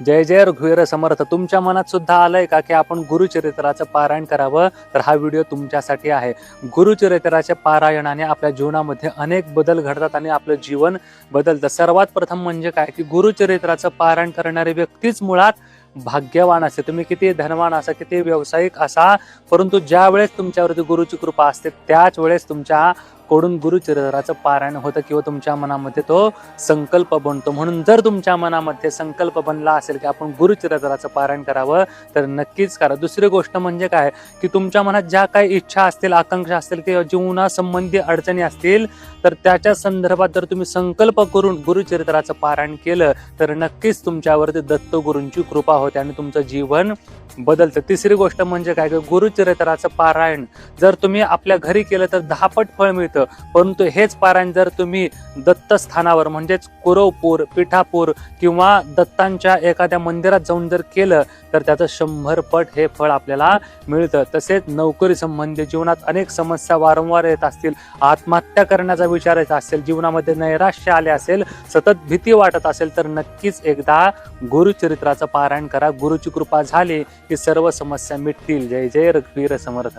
जय जय रघुवीर समर्थ. तुमच्या मनात सुद्धा आलंय का की आपण गुरुचरित्राचं पारायण करावं? तर हा व्हिडिओ तुमच्यासाठी आहे. गुरुचरित्राच्या पारायणाने आपल्या जीवनामध्ये अनेक बदल घडतात आणि आपलं जीवन बदलतं. सर्वात प्रथम म्हणजे काय? की गुरुचरित्राचं पारायण करणारी व्यक्तीच मुळात भाग्यवान असते. तुम्ही किती धनवान असा किती व्यावसायिक असा परंतु ज्या वेळेस तुमच्यावरती गुरुची कृपा असते त्याच वेळेस तुमच्या कडून गुरुचरित्राचं पारायण होतं किंवा तुमच्या मनामध्ये तो संकल्प बनतो. म्हणून जर तुमच्या मनामध्ये संकल्प बनला असेल की आपण गुरुचरित्राचं पारायण करावं तर नक्कीच करा. दुसरी गोष्ट म्हणजे काय? की तुमच्या मनात ज्या काही इच्छा असतील आकांक्षा असतील किंवा जीवनासंबंधी अडचणी असतील तर त्याच्या संदर्भात जर तुम्ही संकल्प करून गुरुचरित्राचं पारायण केलं तर नक्कीच तुमच्यावरती दत्तगुरूंची कृपा होते आणि तुमचं जीवन बदलतं. तिसरी गोष्ट म्हणजे काय? की गुरुचरित्राचं पारायण जर तुम्ही आपल्या घरी केलं तर दहापट फळ मिळतं. परंतु हेच पारायण जर तुम्ही दत्तस्थानावर म्हणजेच कुरवपूर पिठापूर किंवा दत्तांच्या एखाद्या मंदिरात जाऊन जर केलं तर त्याचं शंभर पट हे फळ आपल्याला मिळतं. तसेच नोकरी संबंधी जीवनात अनेक समस्या वारंवार येत असतील आत्महत्या करण्याचा विचार येत असेल जीवनामध्ये नैराश्य आले असेल सतत भीती वाटत असेल तर नक्कीच एकदा गुरुचरित्राचं पारायण करा. गुरुची कृपा झाली की सर्व समस्या मिटतील. जय जय रघुवीर समर्थ.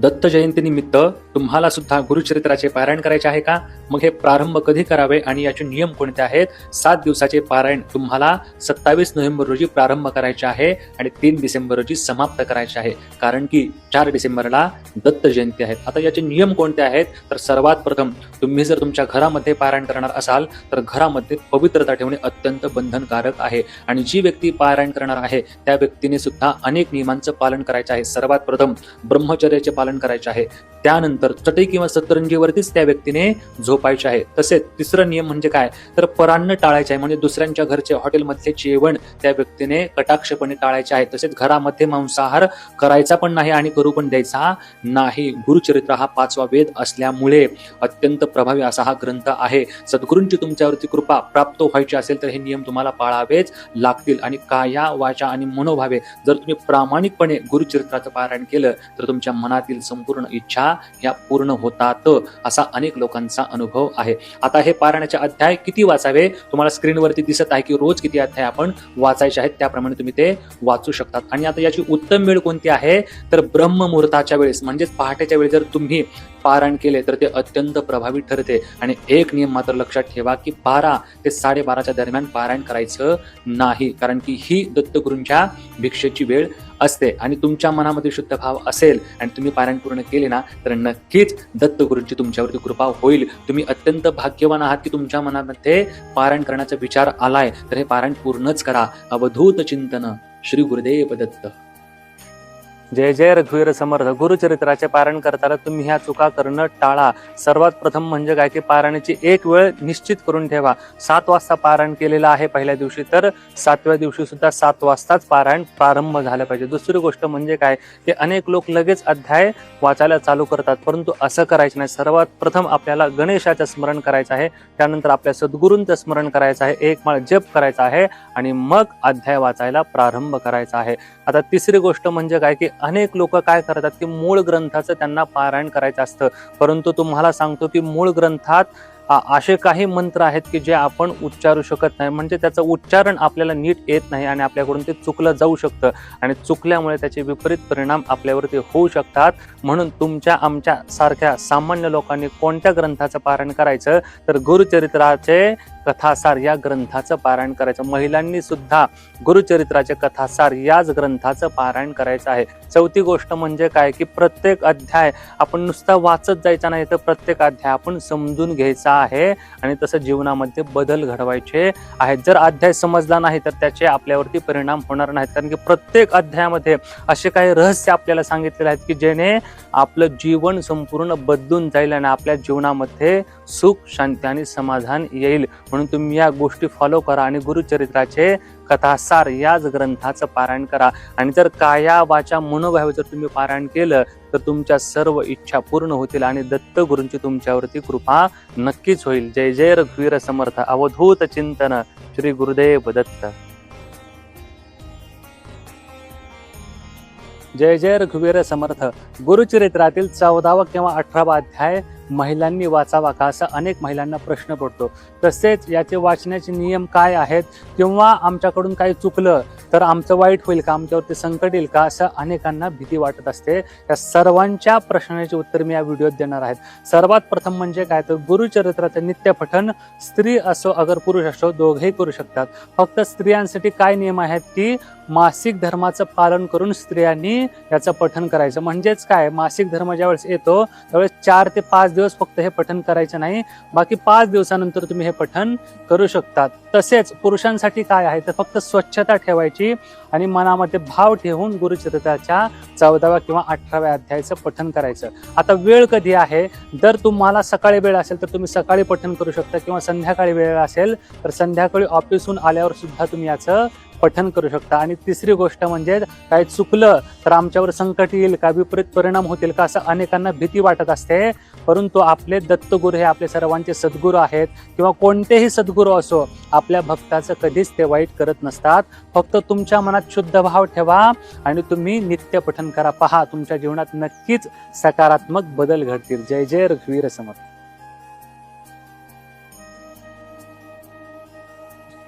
दत्त जयंतीनिमित्त तुम्हाला सुद्धा गुरुचरित्राचे पारायण करायचे आहे का? मग हे प्रारंभ कधी करावे आणि याचे नियम कोणते आहेत? सात दिवसाचे पारायण तुम्हाला सत्तावीस नोव्हेंबर रोजी प्रारंभ करायचे आहे आणि तीन डिसेंबर रोजी समाप्त करायचे आहे. कारण की चार डिसेंबरला दत्त जयंती आहे. आता याचे नियम कोणते आहेत? तर सर्वात प्रथम तुम्ही जर तुमच्या घरामध्ये पारायण करणार असाल तर घरामध्ये पवित्रता ठेवणे अत्यंत बंधनकारक आहे. आणि जी व्यक्ती पारायण करणार आहे त्या व्यक्तीने सुद्धा अनेक नियमांचं पालन करायचं आहे. सर्वात प्रथम ब्रह्मचर्याचे पालन करायचे आहे. त्यानंतर चटई किंवा सतरंजीवरतीच त्या व्यक्तीने झोपायचे आहे. तसेच तिसरा नियम म्हणजे काय? तर परान्न टाळायचे आहे. म्हणजे दुसऱ्यांच्या घरचे हॉटेलमधले जेवण त्या व्यक्तीने कटाक्षपणे टाळायचे आहे. तसेच घरामध्ये मांसाहार करायचा पण नाही आणि करू पण द्यायचा नाही. गुरुचरित्र हा पाचवा वेद असल्यामुळे अत्यंत प्रभावी असा हा ग्रंथ आहे. सद्गुरूंची तुमच्यावरती कृपा प्राप्त व्हायची असेल तर हे नियम तुम्हाला पाळावेच लागतील आणि काया वाचा आणि मनोभावे जर तुम्ही प्रामाणिकपणे गुरुचरित्राचं पारायण केलं तर तुमच्या मनात मनातील संपूर्ण इच्छा ह्या पूर्ण होतात असा अनेक लोकांचा अनुभव आहे. आता हे पारायणाचे अध्याय किती वाचावे? तुम्हाला स्क्रीनवरती दिसत आहे की रोज किती अध्याय आपण वाचायचे आहेत त्याप्रमाणे तुम्ही ते वाचू शकतात. आणि आता याची उत्तम वेळ कोणती आहे? तर ब्रह्ममुहूर्ताच्या वेळेस म्हणजेच पहाटेच्या वेळी जर तुम्ही पारायण केले तर ते अत्यंत प्रभावी ठरते. आणि एक नियम मात्र लक्षात ठेवा की बारा ते साडेबाराच्या दरम्यान पारायण करायचं नाही. कारण की ही दत्तगुरूंच्या भिक्षेची वेळ असते आणि तुमच्या मनामध्ये शुद्ध भाव असेल आणि तुम्ही पारायण पूर्ण केले ना तर नक्कीच दत्तगुरूंची तुमच्यावरती कृपा होईल. तुम्ही अत्यंत भाग्यवान आहात की तुमच्या मनामध्ये पारायण करण्याचा विचार आलाय. तर हे पारायण पूर्णच करा. अवधूत चिंतन. श्री गुरुदेव दत्त. जय जय रघुवीर समर्थ. गुरुचरित्राचे पारायण करताना तुम्ही ह्या चुका करणं टाळा. सर्वात प्रथम म्हणजे काय की पारायणाची एक वेळ निश्चित करून ठेवा. सात वाजता पारायण केलेलं आहे पहिल्या दिवशी तर सातव्या दिवशी सुद्धा सात वाजताच पारायण प्रारंभ झालं पाहिजे. दुसरी गोष्ट म्हणजे काय की अनेक लोक लगेच अध्याय वाचायला चालू करतात परंतु असं करायचं नाही. सर्वात प्रथम आपल्याला गणेशाचं स्मरण करायचं आहे त्यानंतर आपल्या सद्गुरूंचं स्मरण करायचं आहे एक माळ जप करायचा आहे आणि मग अध्याय वाचायला प्रारंभ करायचा आहे. आता तिसरी गोष्ट म्हणजे काय की अनेक लोक काय करतात की मूळ ग्रंथाचं त्यांना पारायण करायचं असतं. परंतु तुम्हाला सांगतो की मूळ ग्रंथात असे काही मंत्र आहेत की जे आपण उच्चारू शकत नाही. म्हणजे त्याचं उच्चारण आपल्याला नीट येत नाही आणि आपल्याकडून ते चुकलं जाऊ शकतं. आणि चुकल्यामुळे त्याचे विपरीत परिणाम आपल्यावरती होऊ शकतात. म्हणून तुमच्या आमच्या सारख्या सामान्य लोकांनी कोणत्या ग्रंथाचं पारायण करायचं? तर गुरुचरित्राचे कथासार या ग्रंथाचं पारायण करायचं. महिलांनी सुद्धा गुरुचरित्राचे कथासार याच ग्रंथाचं पारायण करायचं आहे. चौथी गोष्ट म्हणजे काय? की प्रत्येक अध्याय आपण नुसता वाचत जायचा नाही तर प्रत्येक अध्याय आपण समजून घ्यायचा आहे आणि तसं जीवनामध्ये बदल घडवायचे आहेत. जर अध्याय समजला नाही तर त्याचे आपल्यावरती परिणाम होणार नाहीत. कारण की प्रत्येक अध्यायामध्ये असे काही रहस्य आपल्याला सांगितलेले आहेत की जेणे आपलं जीवन संपूर्ण बदलून जाईल आणि आपल्या जीवनामध्ये सुख शांती आणि समाधान येईल. म्हणून तुम्ही या गोष्टी फॉलो करा आणि गुरुचरित्राचे कथासार याच ग्रंथाचं पारायण करा. आणि जर काया वाचा मनोभावे जर तुम्ही पारायण केलं तर तुमच्या सर्व इच्छा पूर्ण होतील आणि दत्त गुरूंची तुमच्यावरती कृपा नक्कीच होईल. जय जय रघुवीर समर्थ. अवधूत चिंतन. श्री गुरुदेव दत्त. जय जय रघुवीर समर्थ. गुरुचरित्रातील चौदावा किंवा अठरावा अध्याय महिलांनी वाचावा का? असा अनेक महिलांना प्रश्न पडतो. तसेच याचे वाचण्याचे नियम काय आहेत? किंवा आमच्याकडून काही चुकलं तर आमचं वाईट होईल का? आमच्यावरती संकट येईल का? असं अनेकांना भीती वाटत असते. या सर्वांच्या प्रश्नाचे उत्तर मी या व्हिडिओत देणार आहेत. सर्वात प्रथम म्हणजे काय? तर गुरुचरित्राचं नित्य पठन स्त्री असो अगर पुरुष असो दोघेही करू शकतात. फक्त स्त्रियांसाठी काय नियम आहेत? की मासिक धर्माचं पालन करून स्त्रियांनी याचं पठन करायचं. म्हणजेच काय? मासिक धर्म ज्यावेळेस येतो त्यावेळेस चार ते पाच दिवस फक्त हे पठन करायचं नाही बाकी पाच दिवसानंतर तुम्ही हे पठन करू शकतात. तसेच पुरुषांसाठी काय आहे? तर फक्त स्वच्छता ठेवायची आणि मनामध्ये भाव ठेवून गुरुचरित्राच्या चौदाव्या किंवा अठराव्या अध्यायाचं पठन करायचं. आता वेळ कधी आहे? जर तुम्हाला सकाळी वेळ असेल तर तुम्ही सकाळी पठन करू शकता किंवा संध्याकाळी वेळ असेल तर संध्याकाळी ऑफिसहून आल्यावर सुद्धा तुम्ही याचं पठन करू शकता. आणि तिसरी गोष्ट म्हणजे काय चुकलं तर आमच्यावर संकट येईल का विपरीत परिणाम होतील का असं अनेकांना भीती वाटत असते. परंतु आपले दत्तगुरू हे आपले सर्वांचे सद्गुरू आहेत किंवा कोणतेही सद्गुरू असो आपल्या भक्ताचं कधीच ते वाईट करत नसतात. फक्त तुमच्या मनात शुद्ध भाव ठेवा आणि तुम्ही नित्य पठन करा. पहा तुमच्या जीवनात नक्कीच सकारात्मक बदल घडतील. जय जय रघुवीर समर्थ.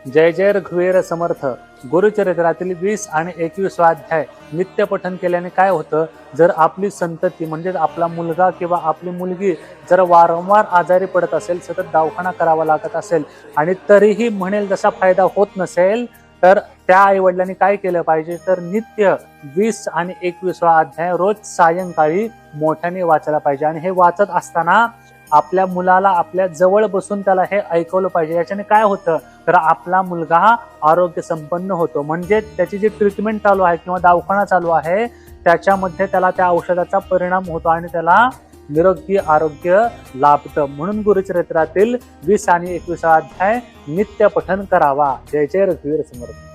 जय जय रघुवीर समर्थ. गुरुचरित्रातील वीस आणि एकवीस अध्याय नित्य पठन केल्याने काय होतं? जर आपली संतती म्हणजे आपला मुलगा किंवा आपली मुलगी जर वारंवार आजारी पडत असेल सतत दवाखाना करावा लागत असेल आणि तरीही म्हणेल जसा फायदा होत नसेल तर त्या आई वडिलांनी काय केलं पाहिजे? तर नित्य वीस आणि एकवीसवा अध्याय रोज सायंकाळी मोठ्याने वाचायला पाहिजे. आणि हे वाचत असताना आपल्या मुलाला आपल्या जवळ बसून त्याला हे ऐकवलं पाहिजे. याच्याने काय होतं? तर आपला मुलगा हा आरोग्य संपन्न होतो. म्हणजे त्याची जी ट्रीटमेंट चालू आहे किंवा दवाखाना चालू आहे त्याच्यामध्ये त्याला त्या औषधाचा परिणाम होतो आणि त्याला निरोगी आरोग्य लाभतं. म्हणून गुरुचरित्रातील वीस आणि एकविसा अध्याय नित्य पठन करावा. जय जय रघुवीर समर्थ.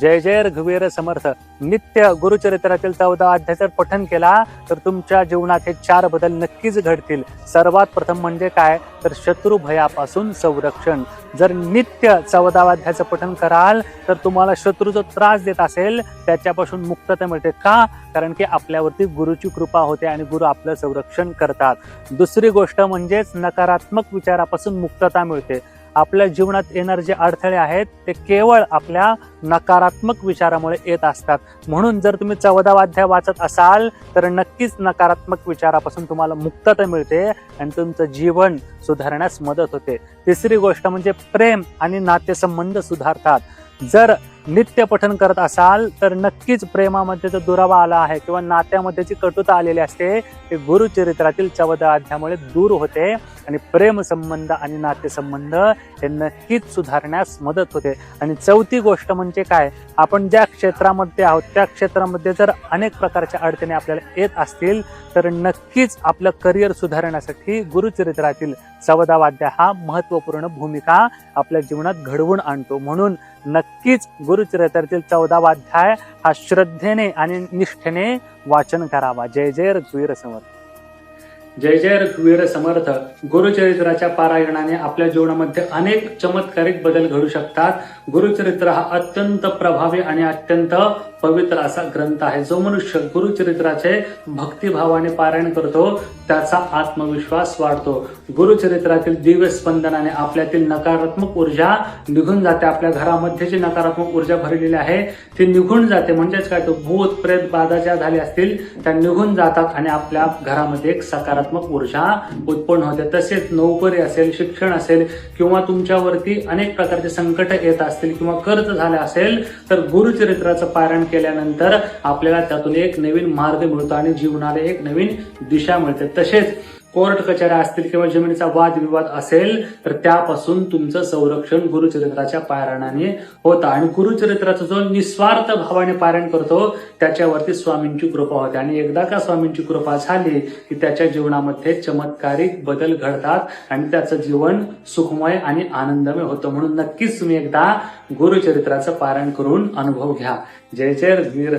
जय जय रघुवीर समर्थ. नित्य गुरुचरित्रातील चौदा जर पठन केला तर तुमच्या जीवनात हे चार बदल नक्कीच घडतील. सर्वात प्रथम म्हणजे काय? तर शत्रू भयापासून संरक्षण. जर नित्य चौदा अध्यायाचं पठन कराल तर तुम्हाला शत्रू जो त्रास देत असेल त्याच्यापासून मुक्तता मिळते का? कारण की आपल्यावरती गुरुची कृपा होते आणि गुरु आपलं संरक्षण करतात. दुसरी गोष्ट म्हणजेच नकारात्मक विचारापासून मुक्तता मिळते. आपल्या जीवनात येणारे जे अडथळे आहेत ते केवळ आपल्या नकारात्मक विचारामुळे येत असतात. म्हणून जर तुम्ही चौदा अध्याय वाचत असाल तर नक्कीच नकारात्मक विचारापासून तुम्हाला मुक्तता मिळते आणि तुमचं जीवन सुधारण्यास मदत होते. तिसरी गोष्ट म्हणजे प्रेम आणि नातेसंबंध सुधारतात. जर नित्य पठन करत असाल तर नक्कीच प्रेमामध्ये जो दुरावा आला आहे किंवा नात्यामध्ये जी कटुता आलेली असते ते गुरुचरित्रातील चौदा अध्यामुळे दूर होते. आणि प्रेमसंबंध आणि नातेसंबंध हे नक्कीच सुधारण्यास मदत होते. आणि चौथी गोष्ट म्हणजे काय? आपण ज्या क्षेत्रामध्ये आहोत त्या क्षेत्रामध्ये जर अनेक प्रकारच्या अडचणी आपल्याला येत असतील तर नक्कीच आपलं करिअर सुधारण्यासाठी गुरुचरित्रातील चौदावा हा महत्त्वपूर्ण भूमिका आपल्या जीवनात घडवून आणतो. म्हणून नक्कीच गुरुचरित्रातील चौदावाध्याय हा श्रद्धेने आणि निष्ठेने वाचन करावा. जय जय रघुवीर समर्थ. जय जय रघुवीर समर्थ. गुरुचरित्राच्या पारायणाने आपल्या जीवनामध्ये अनेक चमत्कारिक बदल घडू शकतात. गुरुचरित्र हा अत्यंत प्रभावी आणि अत्यंत पवित्र असा ग्रंथ आहे. जो मनुष्य गुरुचरित्राचे भक्तिभावाने पारायण करतो त्याचा आत्मविश्वास वाढतो. गुरुचरित्रातील दिव्य स्पंदनाने आपल्यातील नकारात्मक ऊर्जा निघून जाते. आपल्या घरामध्ये जी नकारात्मक ऊर्जा भरलेली आहे ती निघून जाते. म्हणजेच काय? तो भूत प्रेत बाधा ज्या झाल्या असतील त्या निघून जातात आणि आपल्या घरामध्ये एक सकारात्मक ऊर्जा उत्पन्न होते. तसेच नोकरी असेल शिक्षण असेल किंवा तुमच्यावरती अनेक प्रकारचे संकट येत असतील किंवा कर्ज झाले असेल तर गुरुचरित्राचं पारायण केल्यानंतर आपल्याला त्यातून एक नवीन मार्ग मिळतो आणि जीवनाला एक नवीन दिशा मिळते. तसेच कोर्ट कचऱ्या असतील किंवा जमिनीचा वादविवाद असेल तर त्यापासून तुमचं संरक्षण गुरुचरित्राच्या पारायणाने होतं. आणि गुरुचरित्राचा जो निस्वार्थ भावाने पारायण करतो त्याच्यावरती स्वामींची कृपा होते. आणि एकदा का स्वामींची कृपा झाली की त्याच्या जीवनामध्ये चमत्कारिक बदल घडतात आणि त्याचं जीवन सुखमय आणि आनंदमय होतं. म्हणून नक्कीच तुम्ही एकदा गुरुचरित्राचं पारायण करून अनुभव घ्या. जय जय रघुवीर